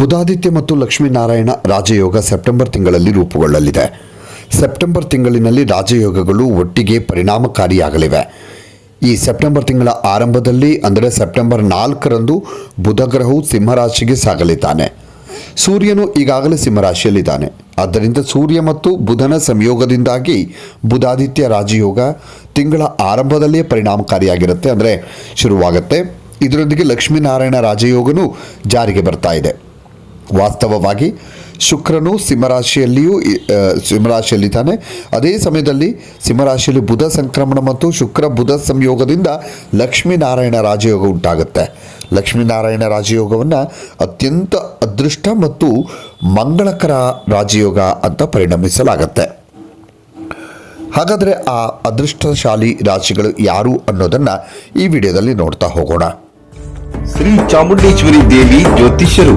ಬುಧಾದಿತ್ಯ ಮತ್ತು ಲಕ್ಷ್ಮೀನಾರಾಯಣ ರಾಜಯೋಗ ಸೆಪ್ಟೆಂಬರ್ ತಿಂಗಳಲ್ಲಿ ರೂಪುಗೊಳ್ಳಲಿದೆ. ಸೆಪ್ಟೆಂಬರ್ ತಿಂಗಳಿನಲ್ಲಿ ರಾಜಯೋಗಗಳು ಒಟ್ಟಿಗೆ ಪರಿಣಾಮಕಾರಿಯಾಗಲಿವೆ. ಈ ಸೆಪ್ಟೆಂಬರ್ ತಿಂಗಳ ಆರಂಭದಲ್ಲಿ, ಅಂದರೆ ಸೆಪ್ಟೆಂಬರ್ ನಾಲ್ಕರಂದು ಬುಧ ಗ್ರಹವು ಸಿಂಹರಾಶಿಗೆ ಸಾಗಲಿದ್ದಾನೆ. ಸೂರ್ಯನು ಈಗಾಗಲೇ ಸಿಂಹರಾಶಿಯಲ್ಲಿದ್ದಾನೆ. ಆದ್ದರಿಂದ ಸೂರ್ಯ ಮತ್ತು ಬುಧನ ಸಂಯೋಗದಿಂದಾಗಿ ಬುಧಾದಿತ್ಯ ರಾಜಯೋಗ ತಿಂಗಳ ಆರಂಭದಲ್ಲಿಯೇ ಪರಿಣಾಮಕಾರಿಯಾಗಿರುತ್ತೆ. ಅಂದರೆ ಶುರುವಾಗುತ್ತೆ. ಇದರೊಂದಿಗೆ ಲಕ್ಷ್ಮೀನಾರಾಯಣ ರಾಜಯೋಗನೂ ಜಾರಿಗೆ ಬರ್ತಾ ಇದೆ. ವಾಸ್ತವವಾಗಿ ಶುಕ್ರನು ಸಿಂಹರಾಶಿಯಲ್ಲಿಯೂ ಸಿಂಹರಾಶಿಯಲ್ಲಿದ್ದಾನೆ ಅದೇ ಸಮಯದಲ್ಲಿ ಸಿಂಹರಾಶಿಯಲ್ಲಿ ಬುಧ ಸಂಕ್ರಮಣ ಮತ್ತು ಶುಕ್ರ ಬುಧ ಸಂಯೋಗದಿಂದ ಲಕ್ಷ್ಮೀನಾರಾಯಣ ರಾಜಯೋಗ ಉಂಟಾಗುತ್ತೆ. ಲಕ್ಷ್ಮೀನಾರಾಯಣ ರಾಜಯೋಗವನ್ನು ಅತ್ಯಂತ ಅದೃಷ್ಟ ಮತ್ತು ಮಂಗಳಕರ ರಾಜಯೋಗ ಅಂತ ಪರಿಣಮಿಸಲಾಗತ್ತೆ. ಹಾಗಾದರೆ ಆ ಅದೃಷ್ಟಶಾಲಿ ರಾಶಿಗಳು ಯಾರು ಅನ್ನೋದನ್ನು ಈ ವಿಡಿಯೋದಲ್ಲಿ ನೋಡ್ತಾ ಹೋಗೋಣ. ಶ್ರೀ ಚಾಮುಂಡೇಶ್ವರಿ ದೇವಿ ಜ್ಯೋತಿಷ್ಯರು.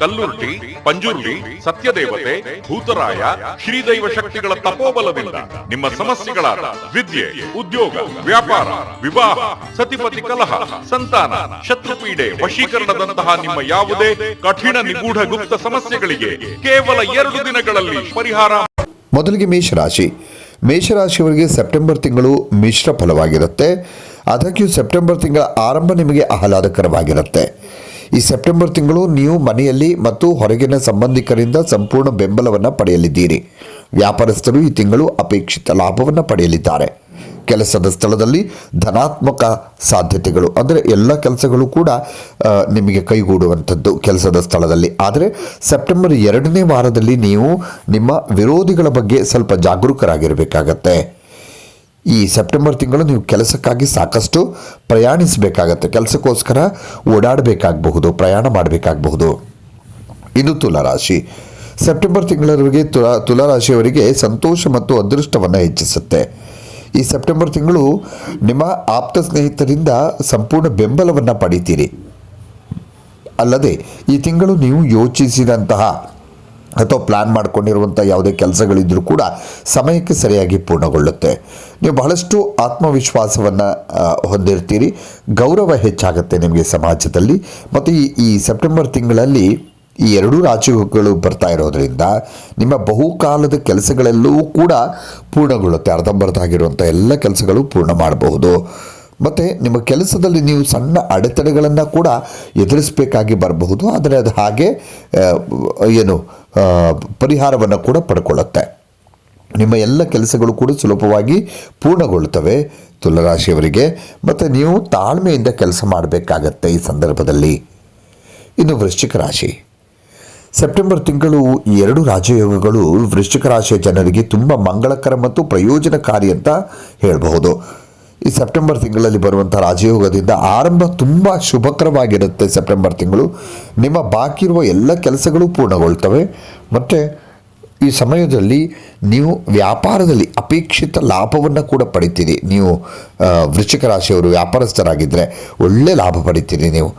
ಕಲ್ಲುರ್ಟಿ ಪಂಜುರ್ಲಿ ಸತ್ಯದೇವತೆ, ಭೂತರಾಯ, ಶ್ರೀದೈವ ಶಕ್ತಿಗಳ ತಪೋಬಲದಿಂದ ನಿಮ್ಮ ಸಮಸ್ಯೆಗಳಾದ ವಿದ್ಯೆ, ಉದ್ಯೋಗ, ವ್ಯಾಪಾರ, ವಿವಾಹ, ಸತಿಪತಿ ಕಲಹ, ಸಂತಾನ, ಶತ್ರುಪೀಡೆ ವಶೀಕರಣದಂತಹ ನಿಮ್ಮ ಯಾವುದೇ ಕಠಿಣ ನಿಗೂಢ ಗುಪ್ತ ಸಮಸ್ಯೆಗಳಿಗೆ ಕೇವಲ ಎರಡು ದಿನಗಳಲ್ಲಿ ಪರಿಹಾರ ಮೊದಲಿಗೆ ಮೇಷರಾಶಿ ಮೇಷರಾಶಿಯವರಿಗೆ ಸೆಪ್ಟೆಂಬರ್ ತಿಂಗಳು ಮಿಶ್ರ ಫಲವಾಗಿರುತ್ತೆ. ಅದಕ್ಕೆ ಸೆಪ್ಟೆಂಬರ್ ತಿಂಗಳ ಆರಂಭ ನಿಮಗೆ ಆಹ್ಲಾದಕರವಾಗಿರುತ್ತೆ. ಈ ಸೆಪ್ಟೆಂಬರ್ ತಿಂಗಳು ನೀವು ಮನೆಯಲ್ಲಿ ಮತ್ತು ಹೊರಗಿನ ಸಂಬಂಧಿಕರಿಂದ ಸಂಪೂರ್ಣ ಬೆಂಬಲವನ್ನು ಪಡೆಯಲಿದ್ದೀರಿ. ವ್ಯಾಪಾರಸ್ಥರು ಈ ತಿಂಗಳು ಅಪೇಕ್ಷಿತ ಲಾಭವನ್ನು ಪಡೆಯಲಿದ್ದಾರೆ. ಕೆಲಸದ ಸ್ಥಳದಲ್ಲಿ ಧನಾತ್ಮಕ ಸಾಧ್ಯತೆಗಳು, ಅಂದರೆ ಎಲ್ಲ ಕೆಲಸಗಳು ಕೂಡ ನಿಮಗೆ ಕೈಗೂಡುವಂಥದ್ದು ಕೆಲಸದ ಸ್ಥಳದಲ್ಲಿ. ಆದರೆ ಸೆಪ್ಟೆಂಬರ್ ಎರಡನೇ ವಾರದಲ್ಲಿ ನೀವು ನಿಮ್ಮ ವಿರೋಧಿಗಳ ಬಗ್ಗೆ ಸ್ವಲ್ಪ ಜಾಗರೂಕರಾಗಿರಬೇಕಾಗತ್ತೆ. ಈ ಸೆಪ್ಟೆಂಬರ್ ತಿಂಗಳು ನೀವು ಕೆಲಸಕ್ಕಾಗಿ ಸಾಕಷ್ಟು ಪ್ರಯಾಣಿಸಬೇಕಾಗತ್ತೆ. ಕೆಲಸಕ್ಕೋಸ್ಕರ ಓಡಾಡಬೇಕಾಗಬಹುದು, ಪ್ರಯಾಣ ಮಾಡಬೇಕಾಗಬಹುದು. ಇದು ತುಲಾರಾಶಿ. ಸೆಪ್ಟೆಂಬರ್ ತಿಂಗಳವರೆಗೆ ತುಲಾ, ತುಲಾರಾಶಿಯವರಿಗೆ ಸಂತೋಷ ಮತ್ತು ಅದೃಷ್ಟವನ್ನು ಹೆಚ್ಚಿಸುತ್ತೆ. ಈ ಸೆಪ್ಟೆಂಬರ್ ತಿಂಗಳು ನಿಮ್ಮ ಆಪ್ತ ಸ್ನೇಹಿತರಿಂದ ಸಂಪೂರ್ಣ ಬೆಂಬಲವನ್ನು ಪಡಿತೀರಿ. ಅಲ್ಲದೆ ಈ ತಿಂಗಳು ನೀವು ಯೋಚಿಸಿದಂತಹ ಅಥವಾ ಪ್ಲ್ಯಾನ್ ಮಾಡ್ಕೊಂಡಿರುವಂಥ ಯಾವುದೇ ಕೆಲಸಗಳಿದ್ದರೂ ಕೂಡ ಸಮಯಕ್ಕೆ ಸರಿಯಾಗಿ ಪೂರ್ಣಗೊಳ್ಳುತ್ತೆ. ನೀವು ಬಹಳಷ್ಟು ಆತ್ಮವಿಶ್ವಾಸವನ್ನು ಹೊಂದಿರ್ತೀರಿ. ಗೌರವ ಹೆಚ್ಚಾಗುತ್ತೆ ನಿಮಗೆ ಸಮಾಜದಲ್ಲಿ. ಮತ್ತು ಈ ಈ ಸೆಪ್ಟೆಂಬರ್ ತಿಂಗಳಲ್ಲಿ ಈ ಎರಡೂ ರಾಜ್ಯಗಳು ಬರ್ತಾ ಇರೋದರಿಂದ ನಿಮ್ಮ ಬಹುಕಾಲದ ಕೆಲಸಗಳೆಲ್ಲವೂ ಕೂಡ ಪೂರ್ಣಗೊಳ್ಳುತ್ತೆ. ಅರ್ಧಂಬರ್ಧ ಆಗಿರುವಂಥ ಎಲ್ಲ ಕೆಲಸಗಳು ಪೂರ್ಣ ಮಾಡಬಹುದು. ಮತ್ತು ನಿಮ್ಮ ಕೆಲಸದಲ್ಲಿ ನೀವು ಸಣ್ಣ ಅಡೆತಡೆಗಳನ್ನು ಕೂಡ ಎದುರಿಸಬೇಕಾಗಿ ಬರಬಹುದು. ಆದರೆ ಅದು ಹಾಗೆ ಏನು ಪರಿಹಾರವನ್ನು ಕೂಡ ಪಡ್ಕೊಳ್ಳುತ್ತೆ. ನಿಮ್ಮ ಎಲ್ಲ ಕೆಲಸಗಳು ಕೂಡ ಸುಲಭವಾಗಿ ಪೂರ್ಣಗೊಳ್ಳುತ್ತವೆ ತುಲರಾಶಿಯವರಿಗೆ. ಮತ್ತು ನೀವು ತಾಳ್ಮೆಯಿಂದ ಕೆಲಸ ಮಾಡಬೇಕಾಗತ್ತೆ ಈ ಸಂದರ್ಭದಲ್ಲಿ. ಇನ್ನು ವೃಶ್ಚಿಕ ರಾಶಿ. ಸೆಪ್ಟೆಂಬರ್ ತಿಂಗಳು ಈ ಎರಡು ರಾಜಯೋಗಗಳು ವೃಶ್ಚಿಕ ರಾಶಿಯ ಜನರಿಗೆ ತುಂಬ ಮಂಗಳಕರ ಮತ್ತು ಪ್ರಯೋಜನಕಾರಿ ಅಂತ ಹೇಳಬಹುದು. ಈ ಸೆಪ್ಟೆಂಬರ್ ತಿಂಗಳಲ್ಲಿ ಬರುವಂಥ ರಾಜಯೋಗದಿಂದ ಆರಂಭ ತುಂಬ ಶುಭಕರವಾಗಿರುತ್ತೆ ಸೆಪ್ಟೆಂಬರ್ ತಿಂಗಳು. ನಿಮ್ಮ ಬಾಕಿ ಇರುವ ಎಲ್ಲ ಕೆಲಸಗಳು ಪೂರ್ಣಗೊಳ್ತವೆ. ಮತ್ತು ಈ ಸಮಯದಲ್ಲಿ ನೀವು ವ್ಯಾಪಾರದಲ್ಲಿ ಅಪೇಕ್ಷಿತ ಲಾಭವನ್ನು ಕೂಡ ಪಡಿತೀರಿ. ನೀವು ವೃಶ್ಚಿಕ ರಾಶಿಯವರು ವ್ಯಾಪಾರಸ್ಥರಾಗಿದ್ದರೆ ಒಳ್ಳೆ ಲಾಭ ಪಡಿತೀರಿ ನೀವು.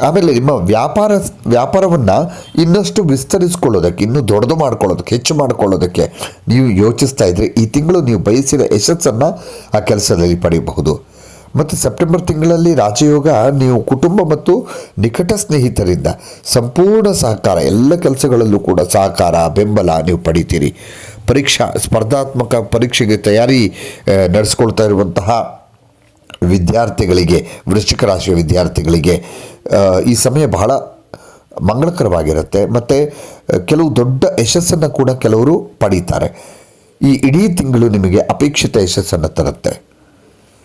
ಆಮೇಲೆ ನಿಮ್ಮ ವ್ಯಾಪಾರ, ವ್ಯಾಪಾರವನ್ನು ಇನ್ನಷ್ಟು ವಿಸ್ತರಿಸ್ಕೊಳ್ಳೋದಕ್ಕೆ, ಇನ್ನೂ ದೊಡ್ಡದು ಮಾಡ್ಕೊಳ್ಳೋದಕ್ಕೆ, ಹೆಚ್ಚು ಮಾಡ್ಕೊಳ್ಳೋದಕ್ಕೆ ನೀವು ಯೋಚಿಸ್ತಾ ಇದ್ದರೆ ಈ ತಿಂಗಳು ನೀವು ಬಯಸಿದ ಯಶಸ್ಸನ್ನು ಆ ಕೆಲಸದಲ್ಲಿ ಪಡೆಯಬಹುದು. ಮತ್ತು ಸೆಪ್ಟೆಂಬರ್ ತಿಂಗಳಲ್ಲಿ ರಾಜಯೋಗ ನೀವು ಕುಟುಂಬ ಮತ್ತು ನಿಕಟ ಸ್ನೇಹಿತರಿಂದ ಸಂಪೂರ್ಣ ಸಹಕಾರ, ಎಲ್ಲ ಕೆಲಸಗಳಲ್ಲೂ ಕೂಡ ಸಹಕಾರ, ಬೆಂಬಲ ನೀವು ಪಡಿತೀರಿ. ಪರೀಕ್ಷಾ, ಸ್ಪರ್ಧಾತ್ಮಕ ಪರೀಕ್ಷೆಗೆ ತಯಾರಿ ನಡೆಸ್ಕೊಳ್ತಾ ಇರುವಂತಹ ವಿದ್ಯಾರ್ಥಿಗಳಿಗೆ, ವೃಶ್ಚಿಕ ರಾಶಿಯ ವಿದ್ಯಾರ್ಥಿಗಳಿಗೆ ಈ ಸಮಯ ಬಹಳ ಮಂಗಳಕರವಾಗಿರುತ್ತೆ. ಮತ್ತು ಕೆಲವು ದೊಡ್ಡ ಯಶಸ್ಸನ್ನು ಕೂಡ ಕೆಲವರು ಪಡೀತಾರೆ. ಈ ಇಡೀ ತಿಂಗಳು ನಿಮಗೆ ಅಪೇಕ್ಷಿತ ಯಶಸ್ಸನ್ನು ತರುತ್ತೆ.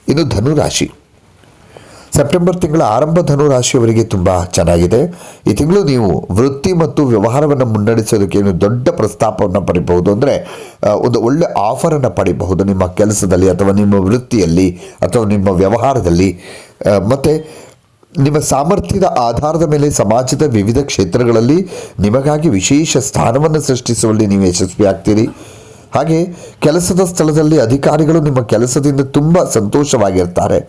ಇನ್ನು ಧನುರಾಶಿ. ಸೆಪ್ಟೆಂಬರ್ ತಿಂಗಳ ಆರಂಭ ಧನುರಾಶಿಯವರಿಗೆ ತುಂಬ ಚೆನ್ನಾಗಿದೆ. ಈ ತಿಂಗಳು ನೀವು ವೃತ್ತಿ ಮತ್ತು ವ್ಯವಹಾರವನ್ನು ಮುನ್ನಡೆಸೋದಕ್ಕೆ ಏನು ದೊಡ್ಡ ಪ್ರಸ್ತಾಪವನ್ನು ಪಡಿಬಹುದು ಅಂದರೆ ಒಂದು ಒಳ್ಳೆ ಆಫರನ್ನು ಪಡಿಬಹುದು ನಿಮ್ಮ ಕೆಲಸದಲ್ಲಿ ಅಥವಾ ನಿಮ್ಮ ವೃತ್ತಿಯಲ್ಲಿ ಅಥವಾ ನಿಮ್ಮ ವ್ಯವಹಾರದಲ್ಲಿ. ಮತ್ತು ನಿಮ್ಮ ಸಾಮರ್ಥ್ಯದ ಆಧಾರದ ಮೇಲೆ ಸಮಾಜದ ವಿವಿಧ ಕ್ಷೇತ್ರಗಳಲ್ಲಿ ನಿಮಗಾಗಿ ವಿಶೇಷ ಸ್ಥಾನವನ್ನು ಸೃಷ್ಟಿಸುವಲ್ಲಿ ನೀವು ಯಶಸ್ವಿ ಆಗ್ತೀರಿ. ಹಾಗೆ ಕೆಲಸದ ಸ್ಥಳದಲ್ಲಿ ಅಧಿಕಾರಿಗಳು ನಿಮ್ಮ ಕೆಲಸದಿಂದ ತುಂಬ ಸಂತೋಷವಾಗಿರ್ತಾರೆ.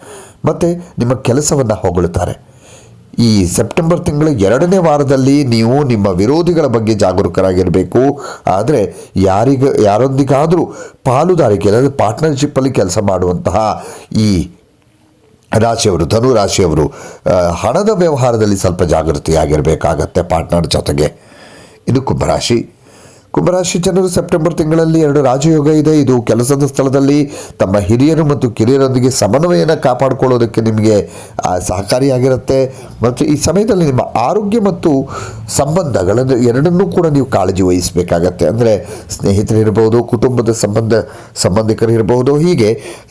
ಮತ್ತು ನಿಮ್ಮ ಕೆಲಸವನ್ನು ಹೊಗಳುತ್ತಾರೆ. ಈ ಸೆಪ್ಟೆಂಬರ್ ತಿಂಗಳ ಎರಡನೇ ವಾರದಲ್ಲಿ ನೀವು ನಿಮ್ಮ ವಿರೋಧಿಗಳ ಬಗ್ಗೆ ಜಾಗರೂಕರಾಗಿರಬೇಕು. ಆದರೆ ಯಾರಿಗ, ಯಾರೊಂದಿಗಾದರೂ ಪಾಲುದಾರಿಕೆ ಅಂದರೆ ಪಾರ್ಟ್ನರ್ಶಿಪ್ಪಲ್ಲಿ ಕೆಲಸ ಮಾಡುವಂತಹ ಈ ರಾಶಿಯವರು ಧನು ರಾಶಿಯವರು ಹಣದ ವ್ಯವಹಾರದಲ್ಲಿ ಸ್ವಲ್ಪ ಜಾಗೃತಿಯಾಗಿರಬೇಕಾಗತ್ತೆ ಪಾರ್ಟ್ನರ್ ಜೊತೆಗೆ. ಇದು ಕುಂಭರಾಶಿ. ಕುಂಭರಾಶಿ ಜನರು ಸೆಪ್ಟೆಂಬರ್ ತಿಂಗಳಲ್ಲಿ ಎರಡು ರಾಜಯೋಗ ಇದೆ. ಇದು ಕೆಲಸದ ಸ್ಥಳದಲ್ಲಿ ತಮ್ಮ ಹಿರಿಯರು ಮತ್ತು ಕಿರಿಯರೊಂದಿಗೆ ಸಮನ್ವಯನ ಕಾಪಾಡಿಕೊಳ್ಳೋದಕ್ಕೆ ನಿಮಗೆ ಸಹಕಾರಿಯಾಗಿರುತ್ತೆ. ಮತ್ತು ಈ ಸಮಯದಲ್ಲಿ ನಿಮ್ಮ ಆರೋಗ್ಯ ಮತ್ತು ಸಂಬಂಧಗಳನ್ನು ಎರಡನ್ನೂ ಕೂಡ ನೀವು ಕಾಳಜಿ ವಹಿಸಬೇಕಾಗತ್ತೆ. ಅಂದರೆ ಸ್ನೇಹಿತರಿರ್ಬೋದು ಕುಟುಂಬದ ಸಂಬಂಧ ಸಂಬಂಧಿಕರಿರ್ಬೋದು ಹೀಗೆ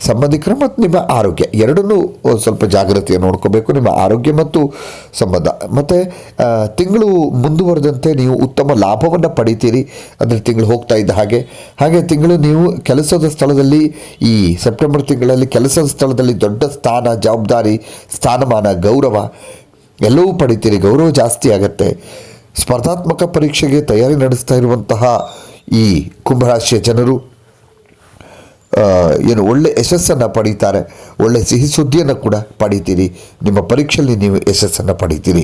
ಸಂಬಂಧಿಕರು ಮತ್ತು ನಿಮ್ಮ ಆರೋಗ್ಯ ಎರಡನ್ನೂ ಸ್ವಲ್ಪ ಜಾಗ್ರತೆಯನ್ನು ನೋಡ್ಕೋಬೇಕು. ನಿಮ್ಮ ಆರೋಗ್ಯ ಮತ್ತು ಸಂಬಂಧ. ಮತ್ತು ತಿಂಗಳು ಮುಂದುವರೆದಂತೆ ನೀವು ಉತ್ತಮ ಲಾಭವನ್ನು ಪಡಿತೀರಿ. ಅಂದರೆ ತಿಂಗಳು ಹೋಗ್ತಾ ಇದ್ದ ಹಾಗೆ. ಹಾಗೆ ತಿಂಗಳು ನೀವು ಕೆಲಸದ ಸ್ಥಳದಲ್ಲಿ ಈ ಸೆಪ್ಟೆಂಬರ್ ತಿಂಗಳಲ್ಲಿ ಕೆಲಸದ ಸ್ಥಳದಲ್ಲಿ ದೊಡ್ಡ ಸ್ಥಾನ, ಜವಾಬ್ದಾರಿ, ಸ್ಥಾನಮಾನ, ಗೌರವ ಎಲ್ಲವೂ ಪಡಿತೀರಿ. ಗೌರವ ಜಾಸ್ತಿ ಆಗತ್ತೆ. ಸ್ಪರ್ಧಾತ್ಮಕ ಪರೀಕ್ಷೆಗೆ ತಯಾರಿ ನಡೆಸ್ತಾ ಇರುವಂತಹ ಈ ಕುಂಭರಾಶಿಯ ಜನರು ಏನು ಒಳ್ಳೆ ಯಶಸ್ಸನ್ನು ಪಡೀತಾರೆ. ಒಳ್ಳೆ ಸಿಹಿ ಸುದ್ದಿಯನ್ನು ಕೂಡ ಪಡಿತೀರಿ. ನಿಮ್ಮ ಪರೀಕ್ಷೆಯಲ್ಲಿ ನೀವು ಯಶಸ್ಸನ್ನು ಪಡಿತೀರಿ.